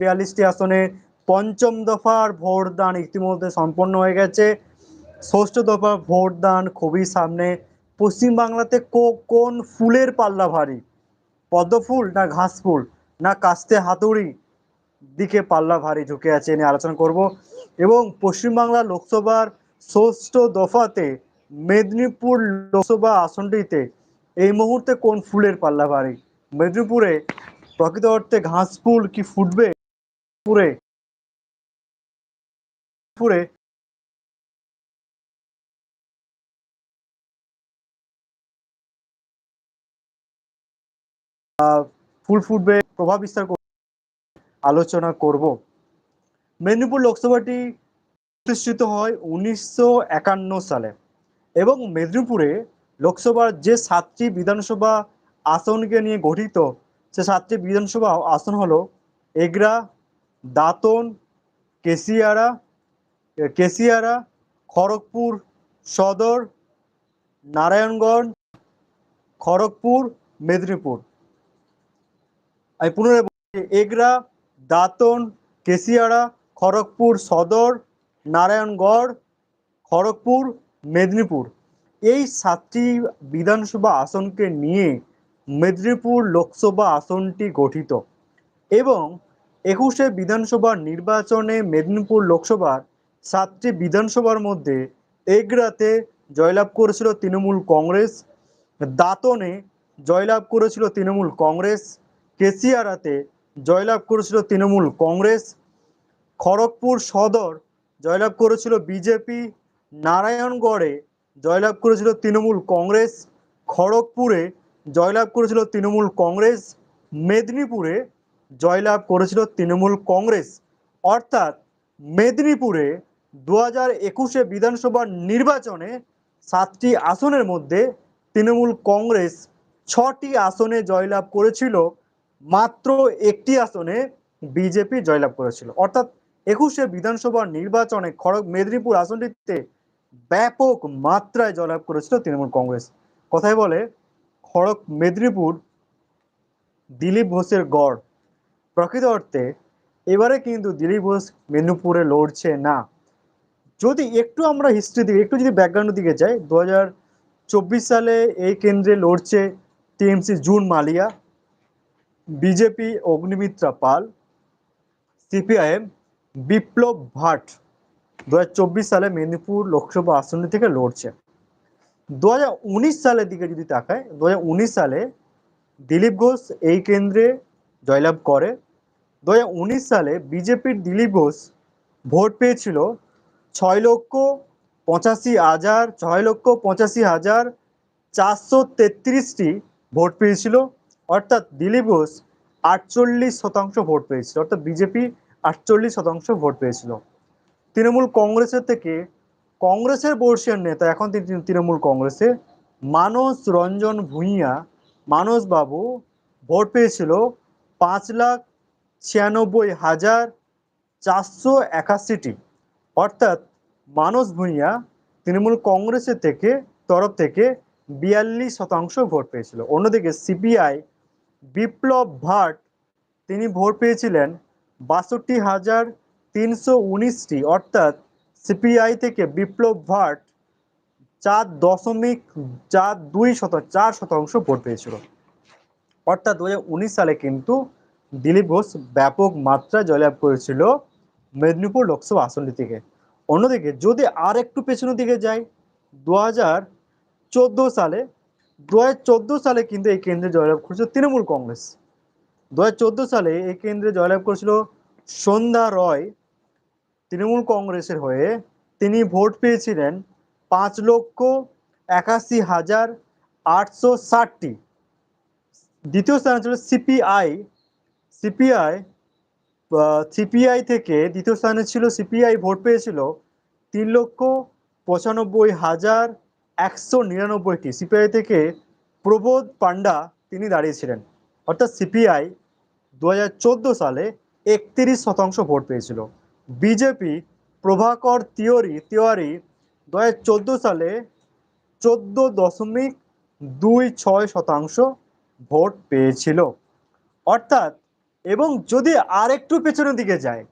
বিয়াল্লিশটি আসনে পঞ্চম দফার ভোটদান ইতিমধ্যে সম্পন্ন হয়ে গেছে। ষষ্ঠ দফার ভোটদান খুবই সামনে। পশ্চিমবাংলাতে কোন ফুলের পাল্লা ভারী? পদ্ম ফুল না ঘাস ফুল না কাস্তে হাতুড়ি? দিকে পাল্লা ভারী ঝুঁকে আছে নিয়ে আলোচনা করব। এবং পশ্চিমবাংলা লোকসভার ষষ্ঠ দফাতে মেদিনীপুর লোকসভা আসনটিতে এই মুহূর্তে কোন ফুলের পাল্লা ভারী? মেদিনীপুরে প্রকৃত অর্থে ঘাস ফুল কি ফুটবে? পুরে। পুরে। ফুল ফুটবে, প্রভাব বিস্তার আলোচনা করব। মেদিনীপুর লোকসভাটি প্রতিষ্ঠিত হয় উনিশশো একান্ন সালে এবং মেদিনীপুরে লোকসভার যে সাতটি বিধানসভা আসনকে নিয়ে গঠিত, সে সাতটি বিধানসভা আসন হলো এগরা দাঁতন, কেশিয়ারা কেশিয়ারা, খড়গপুর সদর, নারায়ণগঞ্জ, খড়গপুর, মেদিনীপুর। আমি পুনরায় এগরা, দাঁতন কেশিয়াড়া খড়গপুর সদর, নারায়ণগড়, খড়গপুর, মেদিনীপুর। এই সাতটি বিধানসভা আসনকে নিয়ে মেদিনীপুর লোকসভা আসনটি গঠিত এবং একুশে বিধানসভা নির্বাচনে মেদিনীপুর লোকসভার সাতটি বিধানসভার মধ্যে এগরাতে জয়লাভ করেছিল তৃণমূল কংগ্রেস, দাঁতনে জয়লাভ করেছিল তৃণমূল কংগ্রেস কেসিয়ারাতে জয়লাভ করেছিল তৃণমূল কংগ্রেস, খড়গপুর সদর জয়লাভ করেছিল বিজেপি, নারায়ণগড়ে জয়লাভ করেছিল তৃণমূল কংগ্রেস, খড়গপুরে জয়লাভ করেছিল তৃণমূল কংগ্রেস, মেদিনীপুরে জয়লাভ করেছিল তৃণমূল কংগ্রেস। অর্থাৎ মেদিনীপুরে দু হাজার একুশে বিধানসভা নির্বাচনে সাতটি আসনের মধ্যে তৃণমূল কংগ্রেস ছটি আসনে জয়লাভ করেছিল। মাত্র একটি আসনে বিজেপি জয়লাভ করেছিল। অর্থাৎ একুশে বিধানসভা নির্বাচনে খড়গ মেদিনীপুর আসনটিতে ব্যাপক মাত্রায় জয়লাভ করেছিল তৃণমূল কংগ্রেস। কথাই বলে, খড়গ মেদিনীপুর দিলীপ ঘোষের গড়। প্রকৃত অর্থে এবারে কিন্তু দিলীপ ঘোষ মেদিনীপুরে লড়ছে না। যদি একটু আমরা হিস্ট্রি দিকে একটু যদি ব্যাকগ্রাউন্ডের দিকে যাই দু হাজার চব্বিশ সালে এই কেন্দ্রে লড়ছে TMC June Malia, BJP Agnimitra Paul, CPIM Biplab Bhatt দু হাজার চব্বিশ সালে মেদিনীপুর লোকসভা আসন থেকে লড়ছে। দু হাজার উনিশ সালের দিকে যদি তাকায় দু হাজার উনিশ সালে দিলীপ ঘোষ এই কেন্দ্রে জয়লাভ করে। দু হাজার উনিশ সালে বিজেপির দিলীপ ঘোষ ভোট পেয়েছিল ছয় লক্ষ পঁচাশি হাজার, ছয় লক্ষ পঁচাশি হাজার চারশো তেত্রিশটি ভোট পেয়েছিল। অর্থাৎ দিলীপ ঘোষ আটচল্লিশ শতাংশ ভোট পেয়েছিল। অর্থাৎ বিজেপি আটচল্লিশ শতাংশ ভোট পেয়েছিল। তৃণমূল কংগ্রেসের থেকে কংগ্রেসের বর্ষীয় নেতা এখন তৃণমূল কংগ্রেসে মানস রঞ্জন ভূঁইয়া মানস বাবু ভোট পেয়েছিল পাঁচ লাখ ছিয়ানব্বই হাজার চারশো একাশিটি অর্থাৎ মানস ভূঁইয়া তৃণমূল কংগ্রেসের থেকে, তরফ থেকে বিয়াল্লিশ শতাংশ ভোট পেয়েছিল। অন্যদিকে সিপিআই বিপ্লব ভাট, তিনি ভোট পেয়েছিলেন বাষট্টি হাজার তিনশো উনিশটি অর্থাৎ সিপিআই থেকে বিপ্লব ভাট চার দশমিক চার দুই শত, চার শতাংশ ভোট পেয়েছিল। অর্থাৎ দু সালে কিন্তু দিলীপ ঘোষ ব্যাপক মাত্রায় জয়লাভ করেছিল মেদিনীপুর লোকসভা আসনটি থেকে অন্যদিকে যদি আর একটু পেছনের দিকে যাই দু চোদ্দ সালে দু চোদ্দ সালে কিন্তু এই কেন্দ্রে জয়লাভ করেছিল তৃণমূল কংগ্রেস। দুহাজার চোদ্দ সালে এই কেন্দ্রে জয়লাভ করেছিল সন্ধ্যা রয়, তৃণমূল কংগ্রেসের হয়ে। তিনি ভোট পেয়েছিলেন পাঁচ লক্ষ একাশি হাজার আটশো ষাটটি। দ্বিতীয় স্থানে ছিল সিপিআই। সিপিআই সিপিআই থেকে দ্বিতীয় স্থানে ছিল, সিপিআই ভোট পেয়েছিল তিন লক্ষ পঁচানব্বই হাজার একশো নিরানব্বইটি। সিপিআই থেকে প্রবোধ পান্ডা তিনি দাঁড়িয়েছিলেন। অর্থাৎ সিপিআই দু হাজার চোদ্দ সালে একত্রিশ শতাংশ ভোট পেয়েছিল। বিজেপি, প্রভাকর তিওয়ারি তিওয়ারি দু হাজার চোদ্দ সালে চোদ্দ দশমিক দুই ছয় শতাংশ ভোট পেয়েছিল। অর্থাৎ, এবং যদি আর একটু পেছনের দিকে যায়,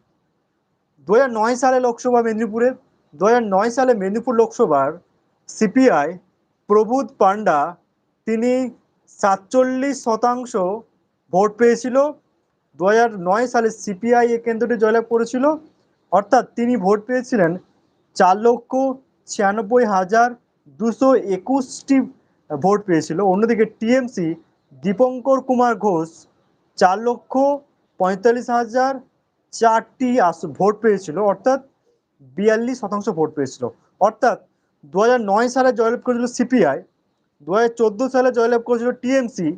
দু নয় সালে লোকসভা মেদিনীপুরে দু নয় সালে মেদিনীপুর লোকসভার সিপিআই প্রবুদ পান্ডা তিনি সাতচল্লিশ শতাংশ ভোট পেয়েছিল। দু নয় সালে সিপিআই এ কেন্দ্রটি জয়লাভ করেছিল। অর্থাৎ, তিনি ভোট পেয়েছিলেন চার লক্ষ ছিয়ানব্বই হাজার দুশো একুশটি ভোট পেয়েছিল। অন্যদিকে টিএমসি দীপঙ্কর কুমার ঘোষ চার লক্ষ পঁয়তাল্লিশ হাজার চারটি আস ভোট পেয়েছিল, অর্থাৎ বিয়াল্লিশ শতাংশ ভোট পেয়েছিল। অর্থাৎ দু নয় সালে জয়লাভ করেছিল সিপিআই দু চোদ্দ সালে জয়লাভ করেছিল টিএমসি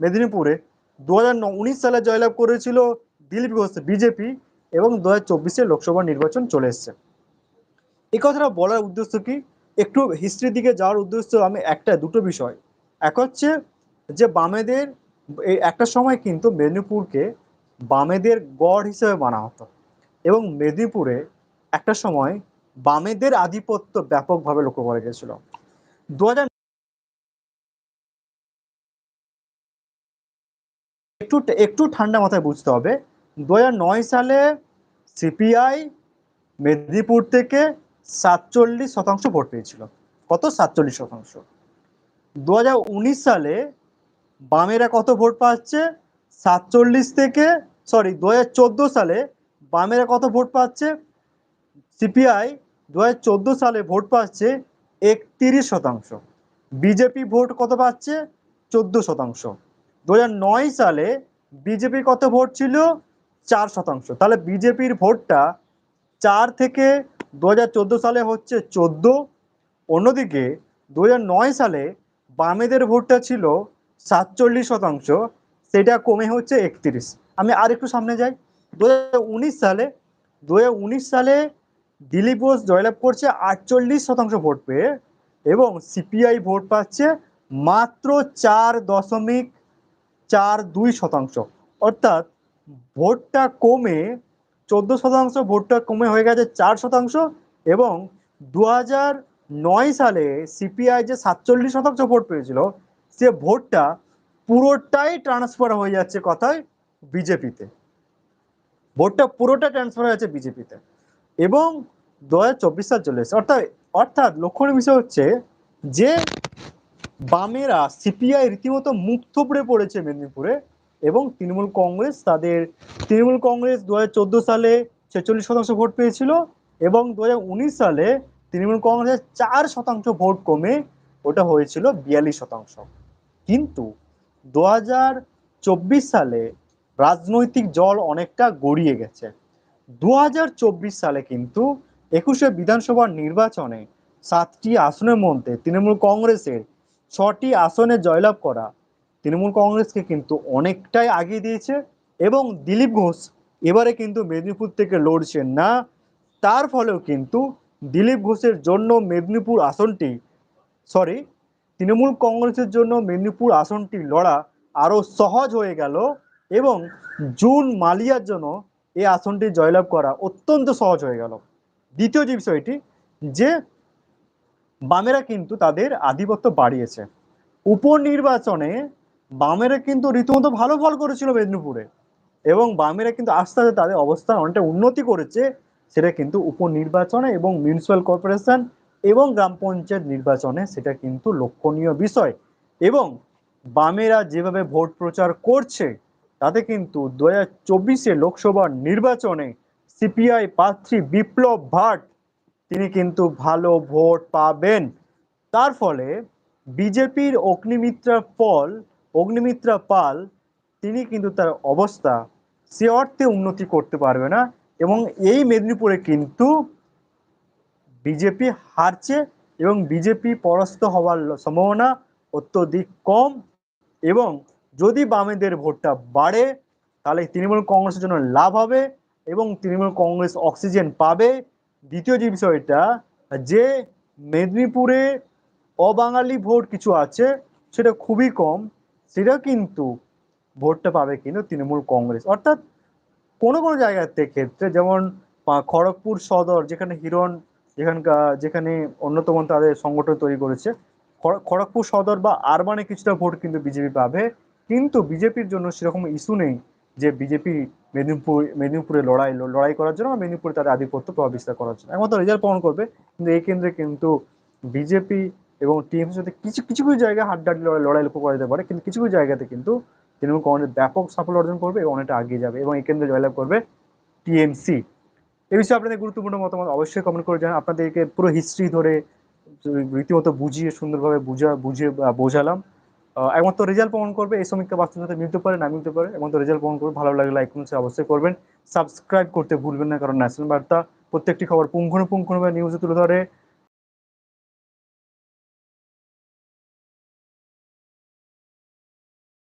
মেদিনীপুরে দু উনিশ সালে জয়লাভ করেছিল দিলীপ ঘোষ বিজেপি এবং দু হাজার চব্বিশে লোকসভা নির্বাচন চলে এসছে। এই কথাটা বলার উদ্দেশ্য কি? একটু হিস্ট্রির দিকে যাওয়ার উদ্দেশ্য আমি একটা, দুটো বিষয়। এক হচ্ছে যে বামেদের একটা সময় কিন্তু মেদিনীপুরকে বামেদের গড় হিসেবে মানা হতো এবং মেদিনীপুরে একটা সময় বামেদের আধিপত্য ব্যাপকভাবে লক্ষ্য করা গেছিল দু একটু একটু ঠান্ডা মাথায় বুঝতে হবে দু হাজার নয় সালে সিপিআই মেদিনীপুর থেকে সাতচল্লিশ শতাংশ ভোট পেয়েছিল। কত? সাতচল্লিশ শতাংশ। দু হাজার উনিশ সালে বামেরা কত ভোট পাচ্ছে? সাতচল্লিশ থেকে সরি দু হাজার চোদ্দ সালে বামেরা কত ভোট পাচ্ছে? সিপিআই দু হাজার চোদ্দ সালে ভোট পাচ্ছে একত্রিশ শতাংশ। বিজেপি ভোট কত পাচ্ছে? চোদ্দ শতাংশ। দু হাজার নয় সালে বিজেপি কত ভোট ছিল? চার শতাংশ। তাহলে বিজেপির ভোটটা চার থেকে দু হাজার চোদ্দ সালে হচ্ছে চোদ্দ। অন্যদিকে দু হাজার নয় সালে বামেদের ভোটটা ছিল সাতচল্লিশ শতাংশ, সেটা কমে হচ্ছে একত্রিশ। আমি আর একটু সামনে যাই। দু হাজার উনিশ সালে দু হাজার উনিশ সালে দিলীপ ঘোষ জয়লাভ করছে আটচল্লিশ শতাংশ ভোট পেয়ে এবং সিপিআই ভোট পাচ্ছে মাত্র চার দশমিক চার দুই শতাংশ। অর্থাৎ ভোটটা কমে, চোদ্দ শতাংশ ভোটটা কমে হয়ে গেছে চার শতাংশ এবং দু নয় সালে সিপিআই যে সাতচল্লিশ শতাংশ ভোট পেয়েছিল সে ভোটটা পুরোটাই ট্রান্সফার হয়ে যাচ্ছে কথায় বিজেপিতে। ভোটটা পুরোটা ট্রান্সফার হয়ে যাচ্ছে বিজেপিতে। এবং দু হাজার সাল চলে এসেছে। অর্থাৎ অর্থাৎ লক্ষণীয় বিষয় হচ্ছে যে বামেরা সিপিআই রীতিমতো মুখ থুবড়ে পড়েছে মেদিনীপুরে এবং তৃণমূল কংগ্রেস তাদের, তৃণমূল কংগ্রেস দু হাজার চোদ্দ সালে ছেচল্লিশ শতাংশ ভোট পেয়েছিল এবং দু হাজার উনিশ সালে তৃণমূল কংগ্রেসের চার শতাংশ ভোট কমে ওটা হয়েছিল বিয়াল্লিশ শতাংশ। কিন্তু দু হাজার চব্বিশ সালে রাজনৈতিক জল অনেকটা গড়িয়ে গেছে। দু হাজার চব্বিশ সালে কিন্তু একুশে বিধানসভা নির্বাচনে সাতটি আসনের মধ্যে তৃণমূল কংগ্রেসের ছটি আসনে জয়লাভ করা তৃণমূল কংগ্রেসকে কিন্তু অনেকটাই আগিয়ে দিয়েছে এবং দিলীপ ঘোষ এবারে কিন্তু মেদিনীপুর থেকে লড়ছেন না। তার ফলেও কিন্তু দিলীপ ঘোষের জন্য মেদিনীপুর আসনটি সরি তৃণমূল কংগ্রেসের জন্য মেদিনীপুর আসনটি লড়া আরও সহজ হয়ে গেল এবং জুন মালিয়ার জন্য এই আসনটি জয়লাভ করা অত্যন্ত সহজ হয়ে গেল। দ্বিতীয় যে বিষয়টি, যে বামেরা কিন্তু তাদের আধিপত্য বাড়িয়েছে। উপনির্বাচনে বামেরা কিন্তু রীতিমতো ভালো ফল করেছিল মেদিনীপুরে এবং বামেরা কিন্তু আস্তে আস্তে তাদের অবস্থান অনেকটা উন্নতি করেছে, সেটা কিন্তু উপনির্বাচনে এবং মিউনিসিপ্যাল কর্পোরেশন এবং গ্রাম পঞ্চায়েত নির্বাচনে সেটা কিন্তু লক্ষণীয় বিষয়। এবং বামেরা যেভাবে ভোট প্রচার করছে, তাতে কিন্তু দু হাজার চব্বিশে লোকসভা নির্বাচনে সিপিআই প্রার্থী বিপ্লব ভাট, তিনি কিন্তু ভালো ভোট পাবেন। তার ফলে বিজেপির অগ্নিমিত্রা পল, অগ্নিমিত্রা পাল, তিনি কিন্তু তার অবস্থা সে অর্থে উন্নতি করতে পারবে না। এবং এই মেদিনীপুরে কিন্তু বিজেপি হারছে এবং বিজেপি পরাস্ত হওয়ার সম্ভাবনা অত্যধিক কম এবং যদি বামেদের ভোটটা বাড়ে, তাহলে তৃণমূল কংগ্রেসের জন্য লাভ হবে এবং তৃণমূল কংগ্রেস অক্সিজেন পাবে। দ্বিতীয় যে বিষয়টা, যে মেদিনীপুরে অবাঙালি ভোট কিছু আছে, সেটা খুবই কম, সেটা কিন্তু ভোটটা পাবে কিন্তু তৃণমূল কংগ্রেস। অর্থাৎ কোনো কোনো জায়গাতে ক্ষেত্রে, যেমন খড়গপুর সদর, যেখানে হিরণ যেখানকার, যেখানে অন্যতম তাদের সংগঠন তৈরি করেছে। খড়গপুর সদর বা আরবানে কিছুটা ভোট কিন্তু বিজেপি পাবে। কিন্তু বিজেপির জন্য সেরকম ইস্যু নেই যে বিজেপি মেদিনীপুর, মেদিনীপুরে লড়াই লড়াই করার জন্য বা মেদিনীপুরে তাদের আধিপত্য প্রভাব বিস্তার করার জন্য। একমাত্র রেজাল্ট প্রমাণ করবে। কিন্তু এই কেন্দ্রে কিন্তু বিজেপি এবং টিএমসির সাথে কিছু কিছু কিছু জায়গায় হাড্ডাহাড্ডি লড়াই লড়াই লক্ষ্য করা যেতে পারে। কিন্তু কিছু কিছু জায়গাতে কিন্তু তৃণমূল কংগ্রেস ব্যাপক সাফল্য অর্জন করবে এবং অনেকটা এগিয়ে যাবে এবং এই কেন্দ্রে জয়লাভ করবে টিএমসি। এই বিষয়ে আপনাদের গুরুত্বপূর্ণ মতামত অবশ্যই কমেন্ট করে জানান। আপনাদেরকে পুরো হিস্ট্রি ধরে রীতিমতো বুঝিয়ে, সুন্দরভাবে বুঝা, বুঝিয়ে বোঝালাম। একমাত্র রেজাল্ট প্রমাণ করবে, এই সমীক্ষা বাস্তবের সাথে মিলতে পারে, না মিলতে পারে, একমাত্র রেজাল্ট প্রমাণ করবে। ভালো লাগলে লাইক করুন অবশ্যই করবেন। সাবস্ক্রাইব করতে ভুলবেন না, কারণ ন্যাশনাল বার্তা প্রত্যেকটি খবর পুঙ্খানুপুঙ্খভাবে নিউজে তুলে ধরে।